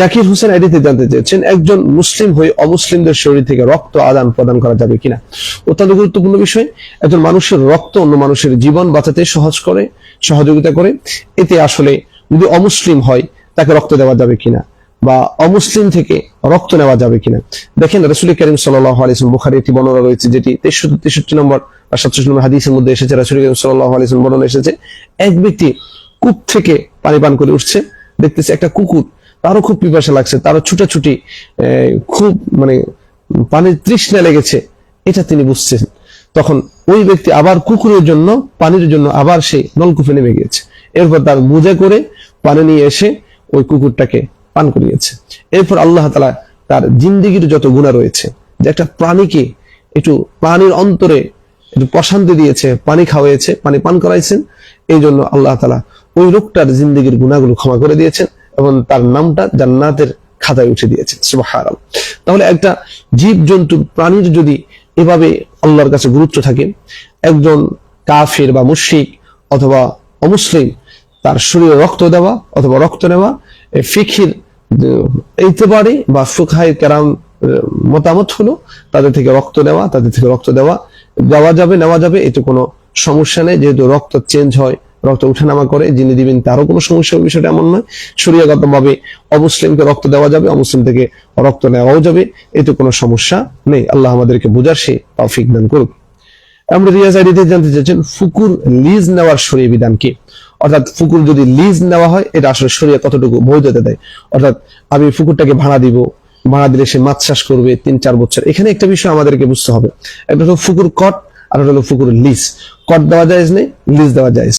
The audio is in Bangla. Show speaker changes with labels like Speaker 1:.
Speaker 1: জাকির হোসেন আইডিতে জানতে চেয়েছেন, একজন মুসলিম হয়ে অমুসলিমদের শরীর থেকে রক্ত আদান প্রদান করা যাবে কিনা? অত্যন্ত গুরুত্বপূর্ণ বিষয়, একজন মানুষের রক্ত অন্য মানুষের জীবন বাঁচাতে সহজ করে, সহযোগিতা করে, এতে আসলে যদি অমুসলিম হয়, তাকে রক্ত দেওয়া যাবে কিনা? বা অমুসলিম থেকে রক্ত নেওয়া যাবে কিনা? দেখেন, রসুল করিম সাল্লাহ বুখারি একটি বর্ণনা রয়েছে, যেটি তেষট্টি তেষট্টি নম্বর বা সাতষট্টি নম্বর হাদিসের মধ্যে এসেছে। রসুল করিম সাল্লাহ বর্ণনা এসেছে, এক ব্যক্তি কূপ থেকে পানি পান করে উঠছে, দেখতেছে একটা কুকুর তারও খুব পিপাসা লাগছে, তারও ছুটাছুটি খুব মানে পানির তৃষ্ণা লেগেছে, এটা তিনি বুঝছেন। তখন ওই ব্যক্তি আবার কুকুরের জন্য, পানির জন্য আবার সেই নলকূপে নেমে গিয়েছে। এরপর তার বুঝে করে পানি নিয়ে এসে ওই কুকুরটাকে পান করিয়েছে। এরপর আল্লাহ তালা তার জিন্দিগির যত গুণা রয়েছে, যে একটা প্রাণীকে একটু প্রাণীর অন্তরে একটু প্রশান্তি দিয়েছে, পানি খাওয়াইছে, পানি পান করাইছেন এই জন্য আল্লাহ তালা ওই লোকটার জিন্দিগির গুণাগুলো ক্ষমা করে দিয়েছেন। এবং তার নামটা জান্নাতের খাতায় উঠে দিয়েছেন সুবহানাল্লাহ। তাহলে একটা জীব জন্তু প্রাণীর যদি এভাবে আল্লাহর কাছে গুরুত্ব থাকে, একজন কাফের বা মুশরিক অথবা অমুসলিম, তার শরীরে রক্ত দেওয়া অথবা রক্ত নেওয়া ফিখির এইতে পারে বা ফুখাই কেরাম মতামত হলো তাদের থেকে রক্ত নেওয়া, তাদের থেকে রক্ত দেওয়া দেওয়া যাবে, নেওয়া যাবে, এতে কোনো সমস্যা নেই। যেহেতু রক্ত চেঞ্জ হয় রক্ত উঠানামা করে, যিনি দিবেন তারও কোনো সমস্যা বিষয়টা এমন নয়। শরীয়গত ভাবে অমুসলিমকে রক্ত দেওয়া যাবে, অমুসলিম থেকে রক্ত নেওয়াও যাবে, এতে কোনো সমস্যা নেই। আল্লাহ আমাদেরকে বুঝার সে তৌফিক দান করুক। আমরা রিয়াজ আইডিতে জানতে ফুকুর লিজ নেওয়ার বিধান কি? অর্থাৎ ফুকুর যদি লিজ নেওয়া হয়, এটা আসলে শরীয় কতটুকু বৈধতা দেয়? অর্থাৎ আমি ফুকুরটাকে ভাড়া দিব, ভাড়া দিলে সে মাছ চাষ করবে তিন, চার বছর। এখানে একটা বিষয় আমাদেরকে বুঝতে হবে। একটা হলো ফুকুর কট, আর একটা হলো ফুকুর লিজ। কট দেওয়া যায় নেই, লিজ দেওয়া যায়